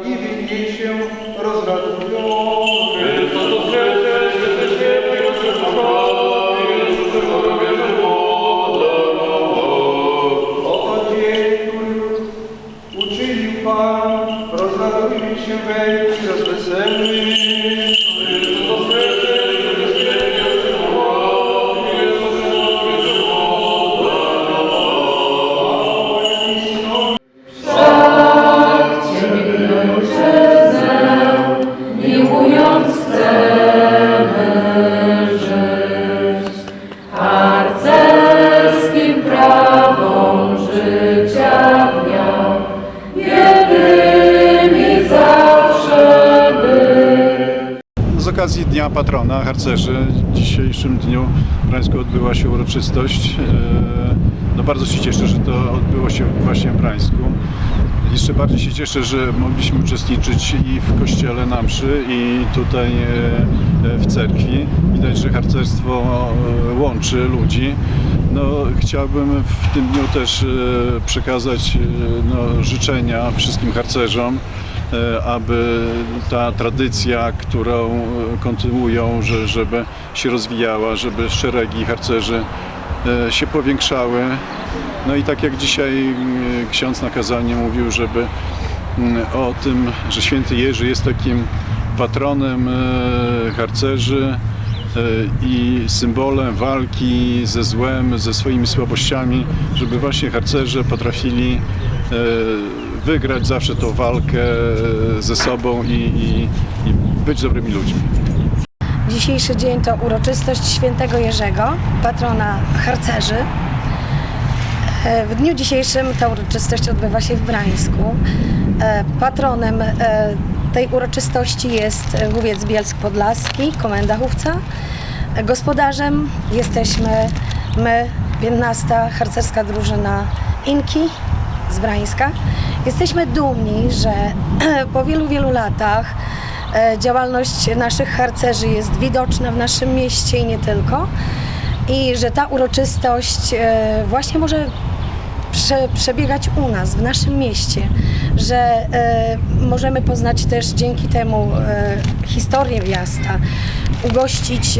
i w niej się rozradują. Oto dzień, który uczynił Pan, rozradujmy się wejdź Patrona Harcerzy w dzisiejszym dniu w Brańsku odbyła się uroczystość. E, No bardzo się cieszę, że to odbyło się właśnie w Brańsku. Jeszcze bardziej się cieszę, że mogliśmy uczestniczyć i w kościele na mszy i tutaj e, e, w cerkwi. Widać, że harcerstwo łączy ludzi. No, chciałbym w tym dniu też przekazać no, życzenia wszystkim harcerzom, aby ta tradycja, którą e, kontynuują, że, żeby się rozwijała, żeby szeregi harcerzy e, się powiększały. No i tak jak dzisiaj e, ksiądz na mówił, żeby mm, o tym, że święty Jerzy jest takim patronem e, harcerzy e, i symbolem walki ze złem, ze swoimi słabościami, żeby właśnie harcerze potrafili e, wygrać zawsze tą walkę e, ze sobą i, i, i być dobrymi ludźmi. Dzisiejszy dzień to uroczystość świętego Jerzego, patrona harcerzy. E, W dniu dzisiejszym ta uroczystość odbywa się w Brańsku. E, Patronem tej uroczystości jest łowiec Bielsk Podlaski, komenda chówca. E, Gospodarzem jesteśmy my, 15. harcerska drużyna Inki z Brańska. Jesteśmy dumni, że po wielu, wielu latach e, działalność naszych harcerzy jest widoczna w naszym mieście i nie tylko. I że ta uroczystość e, właśnie może prze, przebiegać u nas, w naszym mieście, że e, możemy poznać też dzięki temu historię miasta, ugościć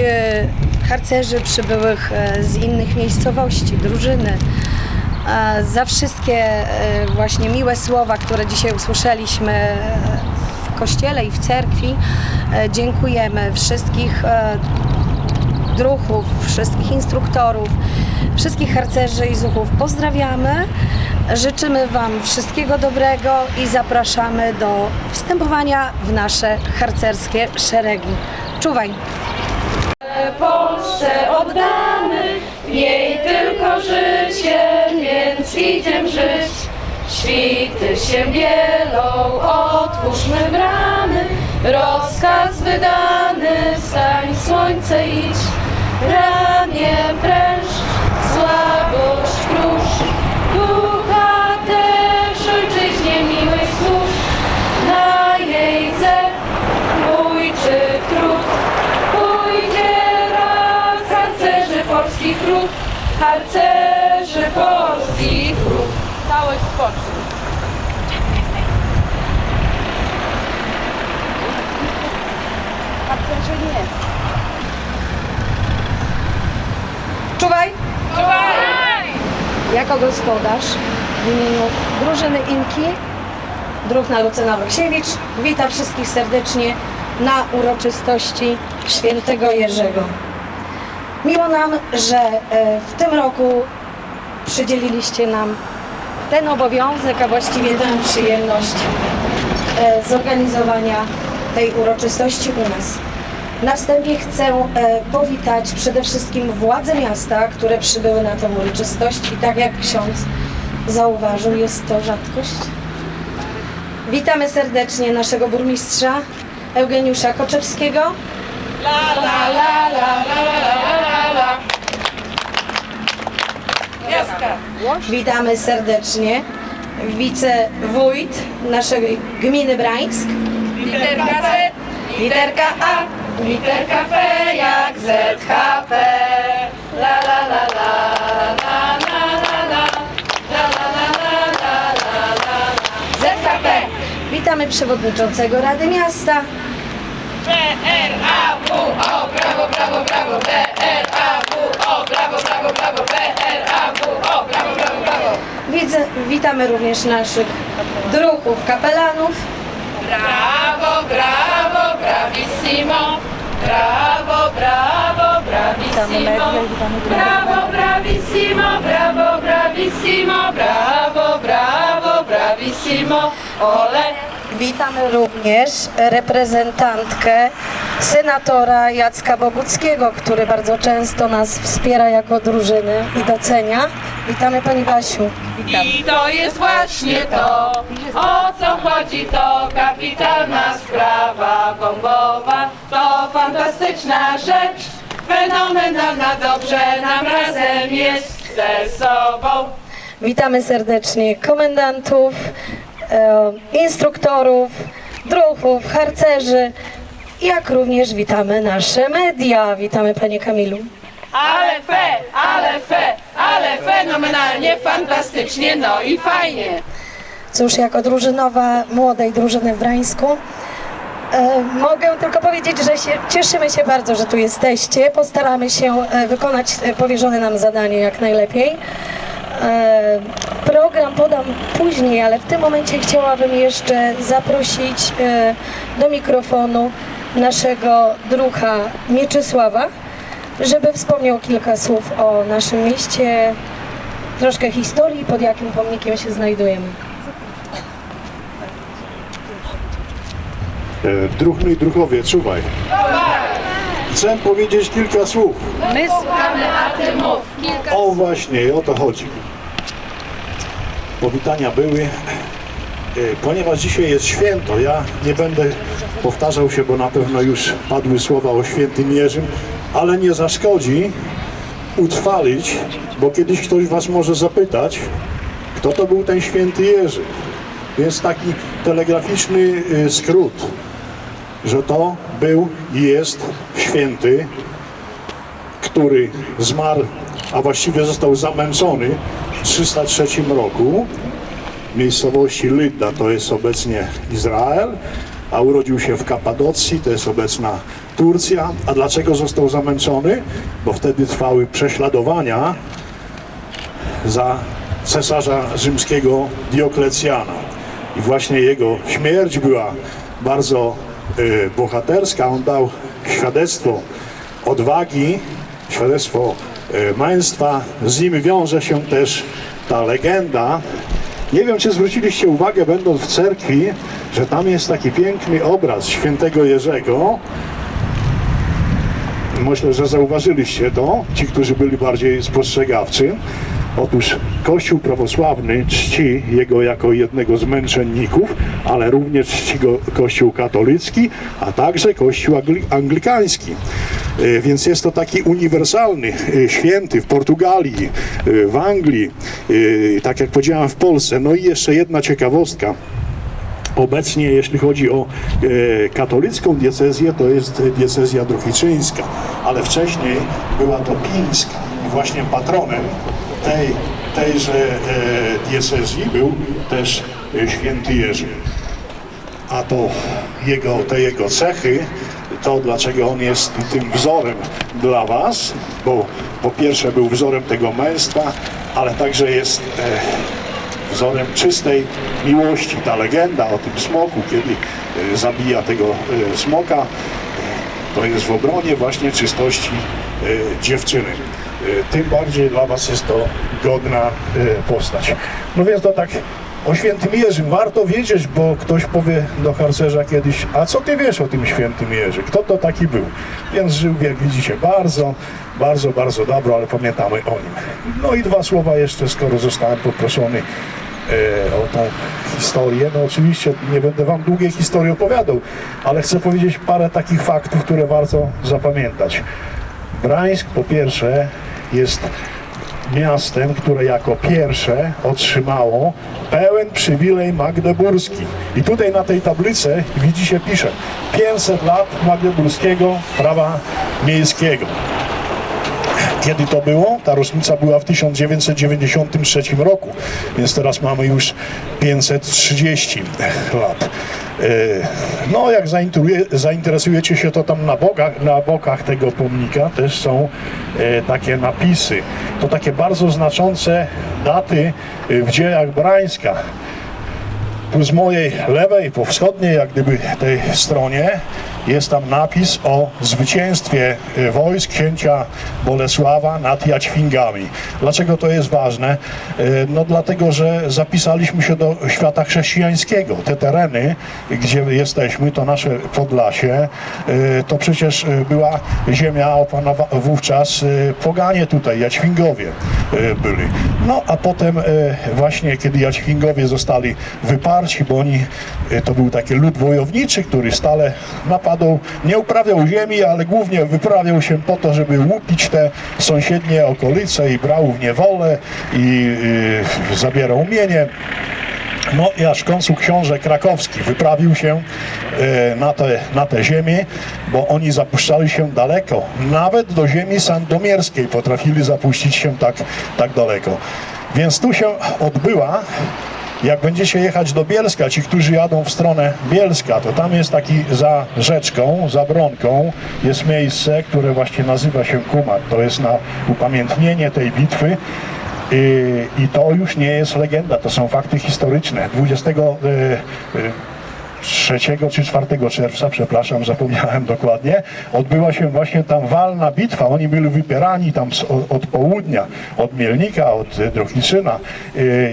harcerzy przybyłych z innych miejscowości, drużyny. Za wszystkie e, właśnie miłe słowa, które dzisiaj usłyszeliśmy e, w kościele i w cerkwi, e, dziękujemy wszystkich druhów, wszystkich instruktorów, wszystkich harcerzy i zuchów pozdrawiamy. Życzymy Wam wszystkiego dobrego i zapraszamy do wstępowania w nasze harcerskie szeregi. Czuwaj! Polsce oddamy, niej tylko życie, więc idziem żyć. Świty się bielą, otwórzmy bramy, rozkaz wydany, stań słońce idź. Ramię pręż, harcerzy polskich. Całość spocznie. Harcerze nie. Czuwaj! Jako gospodarz w imieniu drużyny Inki, druhna Lucyna Oleksiewicz, witam wszystkich serdecznie na uroczystości świętego Jerzego. Miło nam, że e, w tym roku przydzieliliście nam ten obowiązek, a właściwie tę przyjemność e, zorganizowania tej uroczystości u nas. Na wstępie chcę e, powitać przede wszystkim władze miasta, które przybyły na tę uroczystość i tak jak ksiądz zauważył, jest to rzadkość. Witamy serdecznie naszego burmistrza Eugeniusza Koczewskiego. La, la, la, la, la, la, la, Witamy serdecznie wicewójt naszej gminy Brańsk. Literka Z, Literka A. literka P jak ZHP. La la la la la la la la la la la. ZHP. Witamy przewodniczącego Rady Miasta. B-R-A-W-O, brawo, brawo, brawo, B-R-A-W-O, brawo, brawo, brawo, brawo. Widzę, witamy również naszych druhów, kapelanów. Brawo, brawo, bravissimo. Brawo, brawo, bravissimo. Brawo, bravissimo, brawo, bravissimo, brawo, brawo, bravissimo. Ole. Witamy również reprezentantkę senatora Jacka Boguckiego, który bardzo często nas wspiera jako drużyny i docenia. Witamy Pani Basiu. I to jest właśnie to, o co chodzi, to kapitalna sprawa bombowa, to fantastyczna rzecz, fenomenalna, dobrze nam razem jest ze sobą. Witamy serdecznie komendantów, e, instruktorów, druhów, harcerzy, jak również witamy nasze media. Witamy Panie Kamilu. Ale fe, ale fe, ale fenomenalnie, fantastycznie, no i fajnie. Cóż, jako drużynowa młodej drużyny w Brańsku e, mogę tylko powiedzieć, że się, cieszymy się bardzo, że tu jesteście. Postaramy się e, wykonać e, powierzone nam zadanie jak najlepiej. E, program podam później, ale w tym momencie chciałabym jeszcze zaprosić e, do mikrofonu naszego drucha Mieczysława, żeby wspomniał kilka słów o naszym mieście, troszkę historii, pod jakim pomnikiem się znajdujemy. E, Druhny i druhowie, czuwaj. Chcę powiedzieć kilka słów. My słuchamy, a ty mów. Kilka O właśnie, o to chodzi. Powitania były. E, Ponieważ dzisiaj jest święto, ja nie będę powtarzał się, bo na pewno już padły słowa o świętym Jerzym, ale nie zaszkodzi utrwalić, bo kiedyś ktoś was może zapytać, kto to był ten święty Jerzy. Jest taki telegraficzny y, skrót, że to był i jest święty, który zmarł, a właściwie został zamęczony w 303 roku miejscowości Lydda, to jest obecnie Izrael, a urodził się w Kapadocji, to jest obecna Turcja. A dlaczego został zamęczony? Bo wtedy trwały prześladowania za cesarza rzymskiego Dioklecjana. I właśnie jego śmierć była bardzo y, bohaterska. On dał świadectwo odwagi, świadectwo y, męstwa. Z nim wiąże się też ta legenda. Nie wiem, czy zwróciliście uwagę, będąc w cerkwi, że tam jest taki piękny obraz świętego Jerzego, Myślę, że zauważyliście to, ci, którzy byli bardziej spostrzegawczy. Otóż Kościół prawosławny czci jego jako jednego z męczenników, ale również czci go Kościół katolicki, a także Kościół angli- anglikański. E, Więc jest to taki uniwersalny e, święty w Portugalii, e, w Anglii, tak jak powiedziałem w Polsce. No i jeszcze jedna ciekawostka. Obecnie, jeśli chodzi o e, katolicką diecezję, to jest diecezja druchiczyńska, ale wcześniej była to pińska i właśnie patronem tej, tejże e, diecezji był też święty Jerzy. A to jego, te jego cechy, to dlaczego on jest tym wzorem dla was, bo po pierwsze był wzorem tego męstwa, ale także jest e, wzorem czystej miłości. Ta legenda o tym smoku, kiedy e, zabija tego e, smoka, e, to jest w obronie właśnie czystości e, dziewczyny. E, Tym bardziej dla Was jest to godna e, postać. No więc to tak o świętym Jerzym warto wiedzieć, bo ktoś powie do harcerza kiedyś, a co ty wiesz o tym świętym Jerzy? Kto to taki był? Więc żył, jak widzicie, bardzo, bardzo, bardzo dobro, ale pamiętamy o nim. No i dwa słowa jeszcze, skoro zostałem poproszony e, o tą historię. No oczywiście nie będę wam długiej historii opowiadał, ale chcę powiedzieć parę takich faktów, które warto zapamiętać. Brańsk po pierwsze jest miastem, które jako pierwsze otrzymało pełen przywilej magdeburski. I tutaj na tej tablicy widzicie pisze 500 lat magdeburskiego prawa miejskiego. Kiedy to było? Ta rocznica była w 1993 roku, więc teraz mamy już 530 lat. E, No, jak zainteresuje- zainteresujecie się, to tam na na bokach tego pomnika też są e, takie napisy. To takie bardzo znaczące daty e, w dziejach Brańska. Tu z mojej lewej, po wschodniej, jak gdyby tej stronie, jest tam napis o zwycięstwie e, wojsk księcia Bolesława nad Jaćwingami. Dlaczego to jest ważne? E, No dlatego, że zapisaliśmy się do świata chrześcijańskiego. Te tereny, gdzie jesteśmy, to nasze Podlasie, e, to przecież była ziemia opanowa wówczas poganie tutaj, Jaćwingowie byli. No a potem e, właśnie, kiedy Jaćwingowie zostali wyparci, bo oni, e, to był taki lud wojowniczy, który stale napadał, nie uprawiał ziemi, ale głównie wyprawiał się po to, żeby łupić te sąsiednie okolice i brał w niewolę i e, zabierał mienie. No i aż końcu książę krakowski wyprawił się e, na te, na te ziemię, bo oni zapuszczali się daleko. Nawet do ziemi sandomierskiej potrafili zapuścić się tak, tak daleko. Więc tu się odbyła, jak będziecie jechać do Bielska, ci, którzy jadą w stronę Bielska, to tam jest taki za rzeczką, za Bronką, jest miejsce, które właśnie nazywa się Kumat. To jest na upamiętnienie tej bitwy. I, I to już nie jest legenda, to są fakty historyczne. 23 czy 4 czerwca, przepraszam, zapomniałem dokładnie, odbyła się właśnie tam walna bitwa. Oni byli wybierani tam z, od, od południa, od Mielnika, od e, Drohiczyna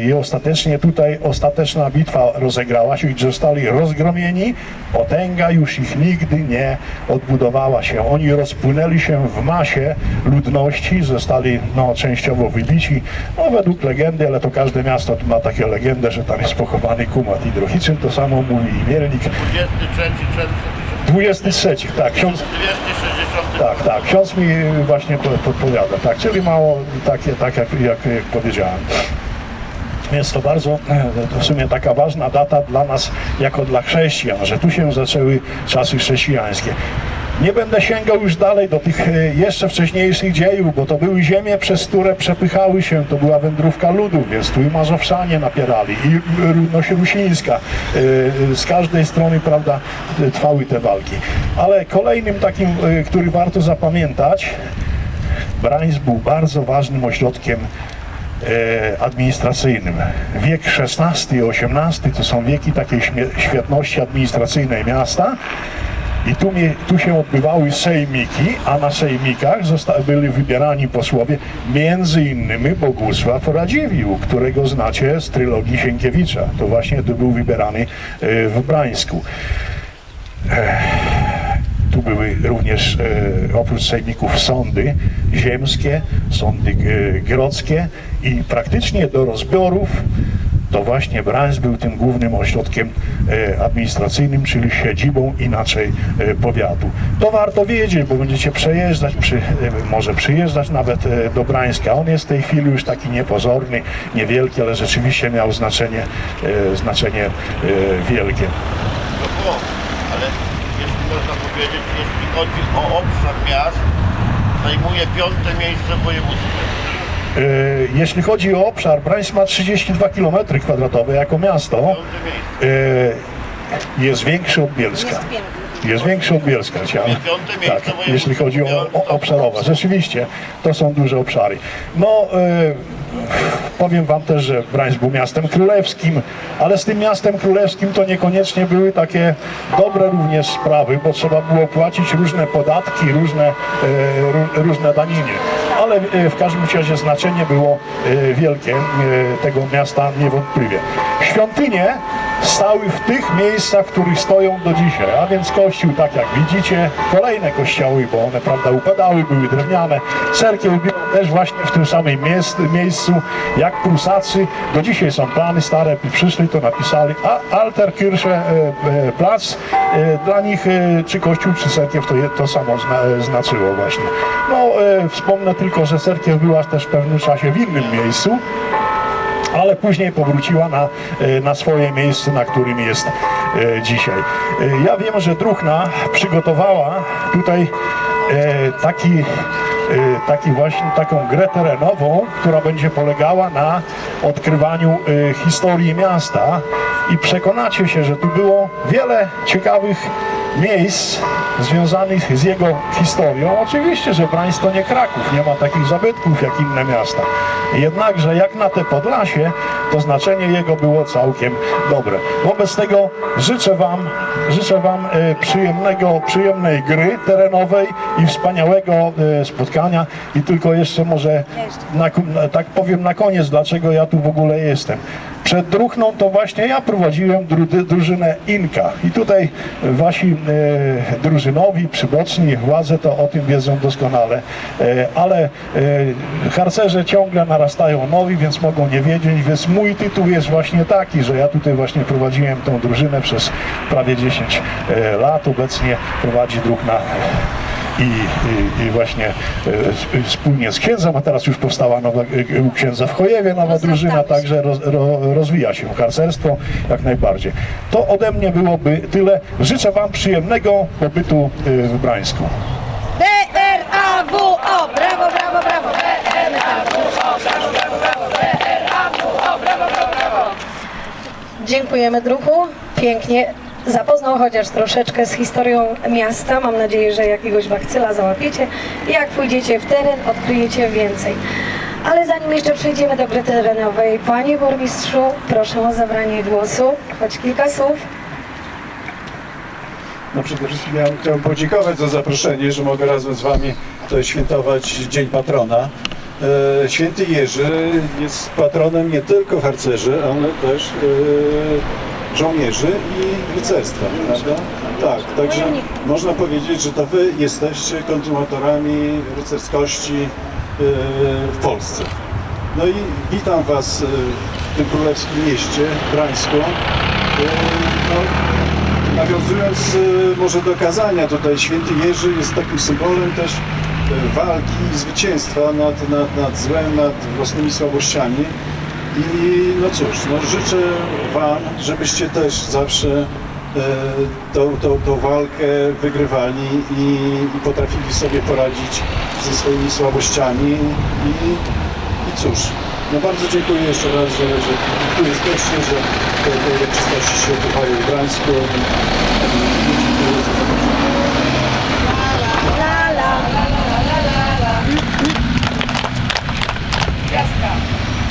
I, i ostatecznie tutaj ostateczna bitwa rozegrała się i zostali rozgromieni. Potęga już ich nigdy nie odbudowała się. Oni rozpłynęli się w masie ludności, zostali no, częściowo wybici. No według legendy, ale to każde miasto ma takie legendę, że tam jest pochowany Kumat i Drohiczyn, to samo mówi i Mielnik. 23 czerwca 23, tak, ksiądz, 1260 tak, tak, ksiądz mi właśnie po- podpowiada, tak, czyli mało takie, tak jak, jak, jak powiedziałem. Jest to bardzo, e, w sumie taka ważna data dla nas, jako dla chrześcijan, że tu się zaczęły czasy chrześcijańskie. Nie będę sięgał już dalej do tych e, jeszcze wcześniejszych dziejów, bo to były ziemie, przez które przepychały się, to była wędrówka ludów, więc tu i Mazowszanie napierali, i ludność rusińska. E, Z każdej strony, prawda, e, trwały te walki. Ale kolejnym takim, e, który warto zapamiętać, Brańsk był bardzo ważnym ośrodkiem e, administracyjnym. Wiek XVI i XVIII to są wieki takiej świetności administracyjnej miasta. I tu, tu się odbywały sejmiki, a na sejmikach byli wybierani posłowie, między innymi Bogusław Radziwiłł, którego znacie z trylogii Sienkiewicza. To właśnie tu był wybierany e, w Brańsku. Tu były również e, oprócz sejmików sądy ziemskie, sądy e, grodzkie i praktycznie do rozbiorów to właśnie Brańsk był tym głównym ośrodkiem e, administracyjnym, czyli siedzibą inaczej e, powiatu. To warto wiedzieć, bo będziecie przejeżdżać, przy, e, może przyjeżdżać nawet do Brańska. On jest w tej chwili już taki niepozorny, niewielki, ale rzeczywiście miał znaczenie, znaczenie wielkie. to było. Ale jeśli można powiedzieć, jeśli chodzi o obszar miast, zajmuje piąte miejsce w województwie. E, Jeśli chodzi o obszar, Brańsk ma 32 km kwadratowe jako miasto. E, Jest większy od Bielska. Jest większy od Bielska, chciałem. Tak, jeśli chodzi o, o obszarowe. Rzeczywiście, to są duże obszary. No, e, powiem wam też, że Brańsk był miastem królewskim, ale z tym miastem królewskim to niekoniecznie były takie dobre również sprawy, bo trzeba było płacić różne podatki, różne, ró- różne daniny. Ale e, w każdym razie znaczenie było e, wielkie e, tego miasta niewątpliwie. Świątynie stały w tych miejscach, w których stoją do dzisiaj, a więc kościół, tak jak widzicie, kolejne kościoły, bo one, prawda, upadały, były drewniane, cerkiew była też właśnie w tym samym miejscu, jak Prusacy, do dzisiaj są plany stare, przyszli, to napisali, a Alter Kirche e, e, Plac, e, dla nich e, czy kościół, czy cerkiew to, je- to samo zna, znaczyło właśnie. No, e, wspomnę tylko, że cerkiew była też w pewnym czasie w innym miejscu, ale później powróciła na, e, na swoje miejsce, na którym jest e, dzisiaj. E, Ja wiem, że Druchna przygotowała tutaj taki taki właśnie, taką grę terenową, która będzie polegała na odkrywaniu historii miasta i przekonacie się, że tu było wiele ciekawych miejsc związanych z jego historią. Oczywiście, że Brańsk to nie Kraków, nie ma takich zabytków jak inne miasta. Jednakże jak na te Podlasie, to znaczenie jego było całkiem dobre. Wobec tego życzę Wam, życzę wam e, przyjemnego, przyjemnej gry terenowej i wspaniałego e, spotkania. I tylko jeszcze może na, na, tak powiem na koniec, dlaczego ja tu w ogóle jestem. Przed Druchną to właśnie ja prowadziłem dru, drużynę Inka. I tutaj wasi e, drużynowi, przyboczni, władze to o tym wiedzą doskonale, e, ale e, harcerze ciągle narastają nowi, więc mogą nie wiedzieć, więc mój tytuł jest właśnie taki, że ja tutaj właśnie prowadziłem tą drużynę przez prawie 10 e, lat, obecnie prowadzi Druchna i, i, właśnie e, sp- wspólnie z księdzem, a teraz już powstała nowa e, u księdza w Chojewie nowa drużyna, także roz, ro, rozwija się harcerstwo jak najbardziej. To ode mnie byłoby tyle. Życzę Wam przyjemnego pobytu e, w Brańsku. B-R-A-W-O! Brawo, brawo, brawo! Dziękujemy druhu. Pięknie. Zapoznał chociaż troszeczkę z historią miasta. Mam nadzieję, że jakiegoś bakcyla załapiecie. I jak pójdziecie w teren, odkryjecie więcej. Ale zanim jeszcze przejdziemy do gry terenowej, panie burmistrzu, proszę o zabranie głosu. Choć kilka słów. No przede wszystkim ja chciałem podziękować za zaproszenie, że mogę razem z Wami tutaj świętować Dzień Patrona. E, Święty Jerzy jest patronem nie tylko harcerzy, ale też e, żołnierzy i rycerstwa, prawda? Tak, także można powiedzieć, że to Wy jesteście kontynuatorami rycerskości e, w Polsce. No i witam Was e, w tym królewskim mieście, Brańsku. E, No, Nawiązując może do kazania, tutaj święty Jerzy jest takim symbolem też walki i zwycięstwa nad, nad, nad złem, nad własnymi słabościami. I no cóż, no życzę Wam, żebyście też zawsze y, tą, tą, tą walkę wygrywali i, i potrafili sobie poradzić ze swoimi słabościami. I, i cóż, no bardzo dziękuję jeszcze raz, że, że tu jesteście, że te, te uroczystości się odbywają w Gdańsku. I, i dziękuję za zaproszenie.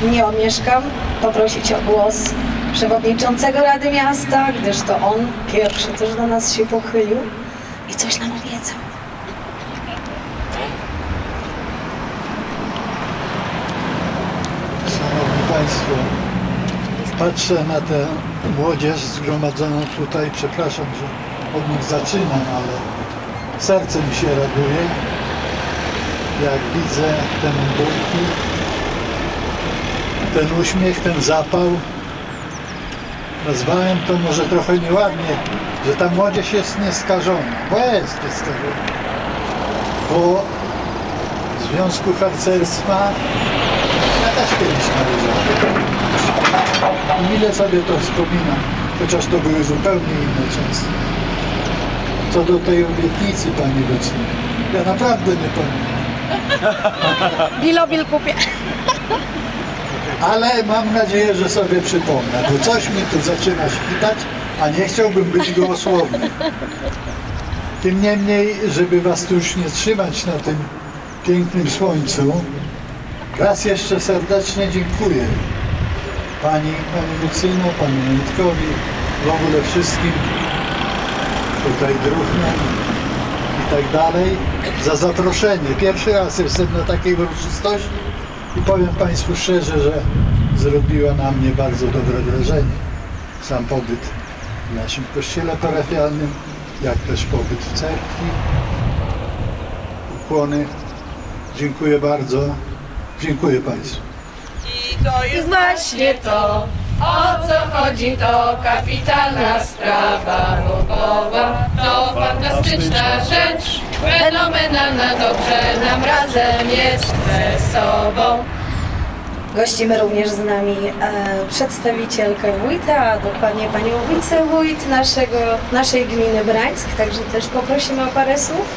Nie omieszkam poprosić o głos przewodniczącego Rady Miasta, gdyż to on pierwszy też do nas się pochylił i coś nam obiecał. Szanowni Państwo, patrzę na tę młodzież zgromadzoną tutaj. Przepraszam, że od nich zaczynam, ale serce mi się raduje, jak widzę te mundurki, ten uśmiech, ten zapał. Nazwałem to może trochę nieładnie, że ta młodzież jest nieskażona, bo jest nieskażona. Bo w Związku Harcerstwa ja też kiedyś należałem. I Ile sobie to wspominam, chociaż to były zupełnie inne czasy. Co do tej obietnicy, Panie Wocnik, ja naprawdę nie pamiętam. Bilobil kupię. Ale mam nadzieję, że sobie przypomnę, bo coś mi tu zaczyna świtać, a nie chciałbym być gołosłowny. Tym niemniej, żeby Was tu już nie trzymać na tym pięknym słońcu, raz jeszcze serdecznie dziękuję Pani, Pani Lucyno, Panu Mętkowi, w ogóle wszystkim tutaj druhnom i tak dalej za zaproszenie. Pierwszy raz jestem na takiej uroczystości i powiem Państwu szczerze, że zrobiła na mnie bardzo dobre wrażenie. Sam pobyt w naszym kościele parafialnym, jak też pobyt w cerkwi. Ukłony. Dziękuję bardzo. Dziękuję Państwu. I to jest właśnie to, o co chodzi, to kapitalna sprawa głowa. To fantastyczna rzecz, fenomenalna, dobrze nam razem jest wesoło. Gościmy również z nami e, przedstawicielkę wójta, a dokładnie panią wicewójt naszego, naszej gminy Brańsk, także też poprosimy o parę słów.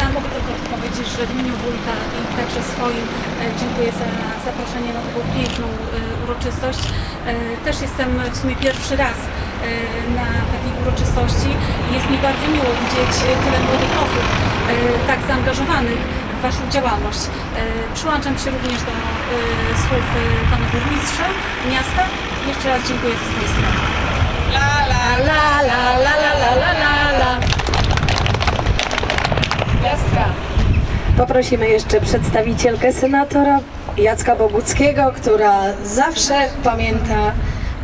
Ja mogę tylko powiedzieć, że w imieniu wójta i także swoim e, dziękuję za zaproszenie na taką piękną e, uroczystość. E, Też jestem w sumie pierwszy raz na takiej uroczystości i jest mi bardzo miło widzieć e, tyle młodych osób e, tak zaangażowanych w Waszą działalność. E, Przyłączam się również do e, słów e, Pana Burmistrza miasta. Jeszcze raz dziękuję z swojej strony. La la la la la la la la la la. Poprosimy jeszcze przedstawicielkę senatora Jacka Boguckiego, która zawsze pamięta,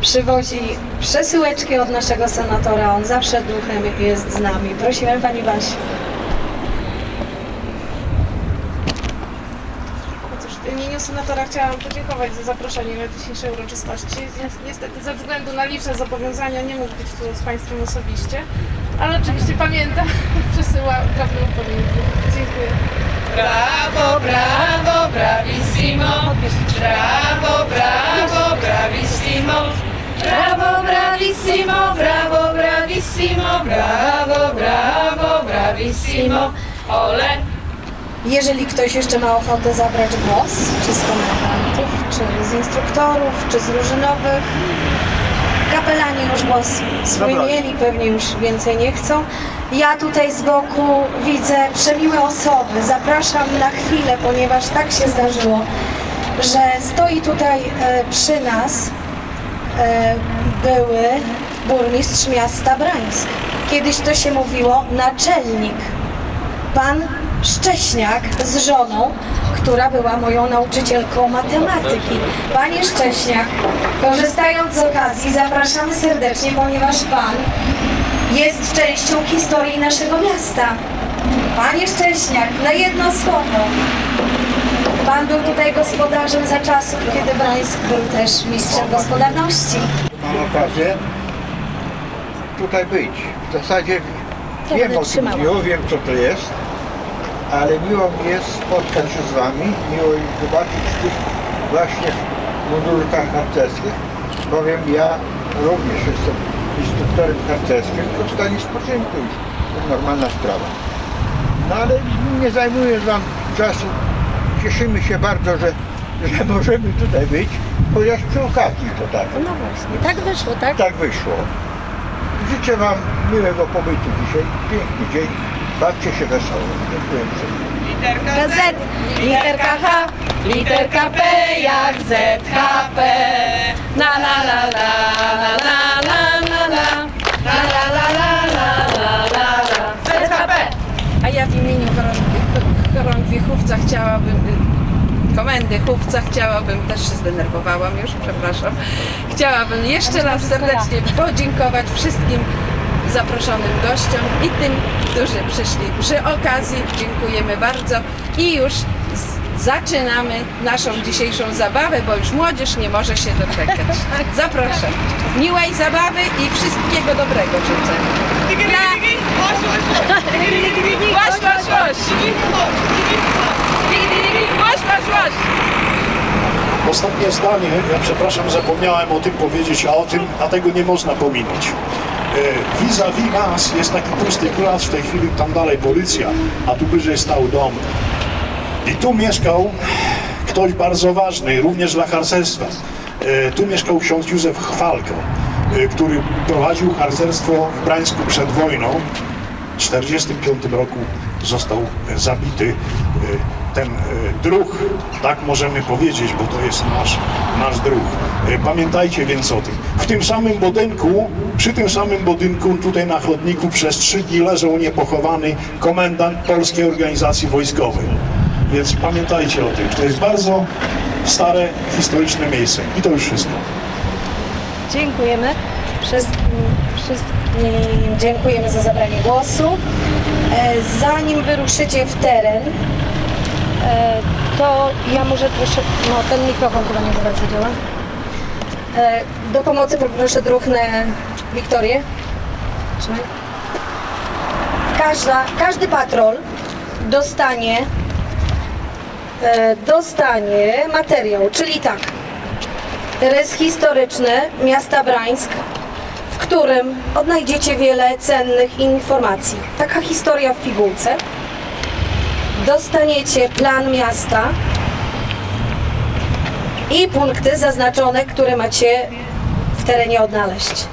przywozi przesyłeczki od naszego senatora. On zawsze duchem jest z nami. Prosimy Pani Basiu. Cóż, w imieniu senatora chciałam podziękować za zaproszenie na dzisiejszej uroczystości. Ni- Niestety ze względu na liczne zobowiązania nie mógł być tu z Państwem osobiście, ale oczywiście pamiętam, przesyła prawdą pamięci. Dziękuję. Brawo, brawo, bravissimo. Brawo, bravissimo, brawo, bravissimo, brawo, brawo, bravissimo. Ole. Jeżeli ktoś jeszcze ma ochotę zabrać głos, czy z komendantów, czy z instruktorów, czy z drużynowych, kapelani już głos swój mieli, pewnie już więcej nie chcą. Ja tutaj z boku widzę przemiłe osoby. Zapraszam na chwilę, ponieważ tak się zdarzyło, że stoi tutaj e, przy nas były burmistrz miasta Brańsk. Kiedyś to się mówiło naczelnik pan Szcześniak z żoną, która była moją nauczycielką matematyki. Panie Szcześniak, korzystając z okazji, zapraszamy serdecznie, ponieważ pan jest częścią historii naszego miasta. Panie Szcześniak, na jedno słowo. Pan był tutaj gospodarzem za czasów, kiedy Brańsk był też mistrzem gospodarności. mam okazję tutaj być. W zasadzie Ja wiem o tym dniu, wiem co to jest, ale miło mi jest spotkać się z Wami, miło mi zobaczyć tych właśnie w mundurkach harcerskich, bowiem ja również jestem instruktorem harcerskim, tylko w stanie spoczynku już. To normalna sprawa. No ale nie zajmuję Wam czasu. Cieszymy się bardzo, że, że możemy tutaj być, chociaż przy okazji to tak. No właśnie, tak wyszło, tak? Tak wyszło. Życzę Wam miłego pobytu dzisiaj. Piękny dzień. Bawcie się wesoło. Dziękuję uprzejmie. Literka Z, literka H, literka P jak Z, Chówca chciałabym, komendy Chówca chciałabym, też się zdenerwowałam już, przepraszam, chciałabym jeszcze raz serdecznie podziękować wszystkim zaproszonym gościom i tym, którzy przyszli przy okazji. Dziękujemy bardzo i już zaczynamy naszą dzisiejszą zabawę, bo już młodzież nie może się doczekać. Zapraszam. Miłej zabawy i wszystkiego dobrego życzę. Ostatnie zdanie, ja przepraszam, zapomniałem o tym powiedzieć, a o tym, a tego nie można pominąć. E, Vis-a-vis nas jest taki pusty plac, w tej chwili tam dalej policja, a tu wyżej stał dom. I tu mieszkał ktoś bardzo ważny, również dla harcerstwa. E, Tu mieszkał ksiądz Józef Chwalko, który prowadził harcerstwo w Brańsku przed wojną. W 1945 roku został e, zabity e, ten druh, tak możemy powiedzieć, bo to jest nasz, nasz druh. Pamiętajcie więc o tym. W tym samym budynku, przy tym samym budynku, tutaj na chodniku przez trzy dni leżał niepochowany komendant Polskiej Organizacji Wojskowej. Więc pamiętajcie o tym. To jest bardzo stare, historyczne miejsce. I to już wszystko. Dziękujemy. Wszystkim, wszystkim dziękujemy za zabranie głosu. E, Zanim wyruszycie w teren, e, to ja może proszę, no ten mikrofon chyba nie za bardzo działa. E, Do pomocy poproszę druchnę Wiktorię. Każda, każdy patrol dostanie dostanie materiał, czyli tak, rys historyczny miasta Brańsk, w którym odnajdziecie wiele cennych informacji. Taka historia w pigułce. Dostaniecie plan miasta i punkty zaznaczone, które macie w terenie odnaleźć.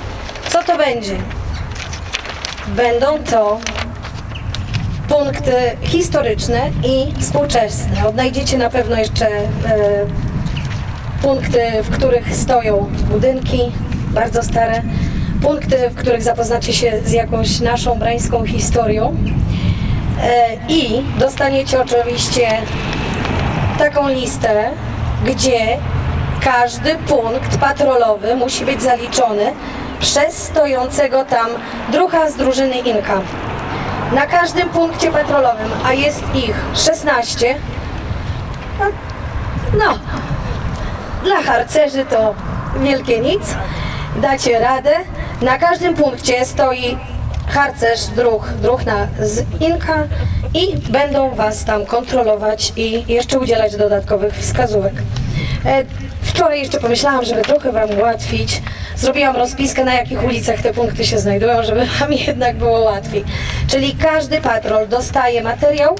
Co to będzie? Będą to punkty historyczne i współczesne. Odnajdziecie na pewno jeszcze e, punkty, w których stoją budynki bardzo stare, punkty, w których zapoznacie się z jakąś naszą brańską historią. E, I dostaniecie oczywiście taką listę, gdzie każdy punkt patrolowy musi być zaliczony przez stojącego tam drucha z drużyny Inka. Na każdym punkcie patrolowym, a jest ich 16, no, no dla harcerzy to wielkie nic, dacie radę. Na każdym punkcie stoi harcerz, druh, druhna z Inka i będą Was tam kontrolować i jeszcze udzielać dodatkowych wskazówek. E, Wczoraj jeszcze pomyślałam, żeby trochę Wam ułatwić. Zrobiłam rozpiskę, na jakich ulicach te punkty się znajdują, żeby Wam jednak było łatwiej. Czyli każdy patrol dostaje materiał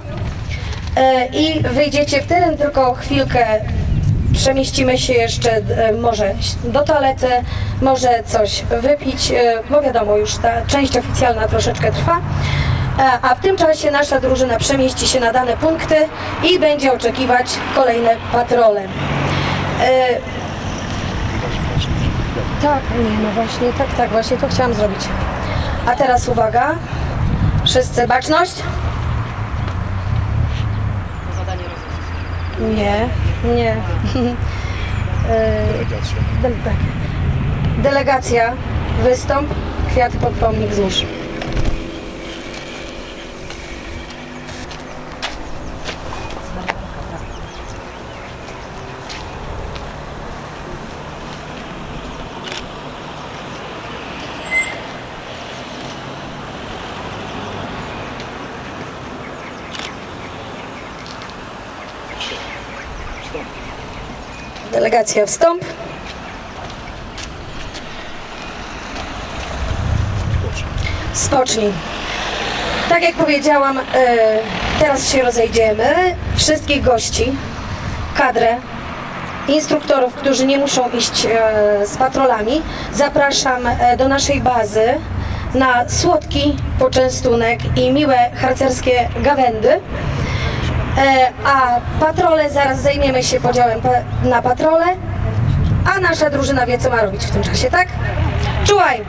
e, i wyjdziecie w teren, tylko chwilkę przemieścimy się jeszcze e, może do toalety, może coś wypić, e, bo wiadomo, już ta część oficjalna troszeczkę trwa. E, A w tym czasie nasza drużyna przemieści się na dane punkty i będzie oczekiwać kolejne patrole. Tak, nie, no właśnie, tak, tak, właśnie to chciałam zrobić. A teraz uwaga, wszyscy baczność. Nie, nie. E, Dele- tak. Delegacja, wystąp, kwiaty pod pomnik złóż. Delegacja wstąp. Spocznij. Tak jak powiedziałam, e, teraz się rozejdziemy. Wszystkich gości, kadrę, instruktorów, którzy nie muszą iść e, z patrolami, zapraszam e, do naszej bazy na słodki poczęstunek i miłe harcerskie gawędy. E, A patrole zaraz zajmiemy się podziałem na patrole, a nasza drużyna wie co ma robić w tym czasie, tak? Czułaj!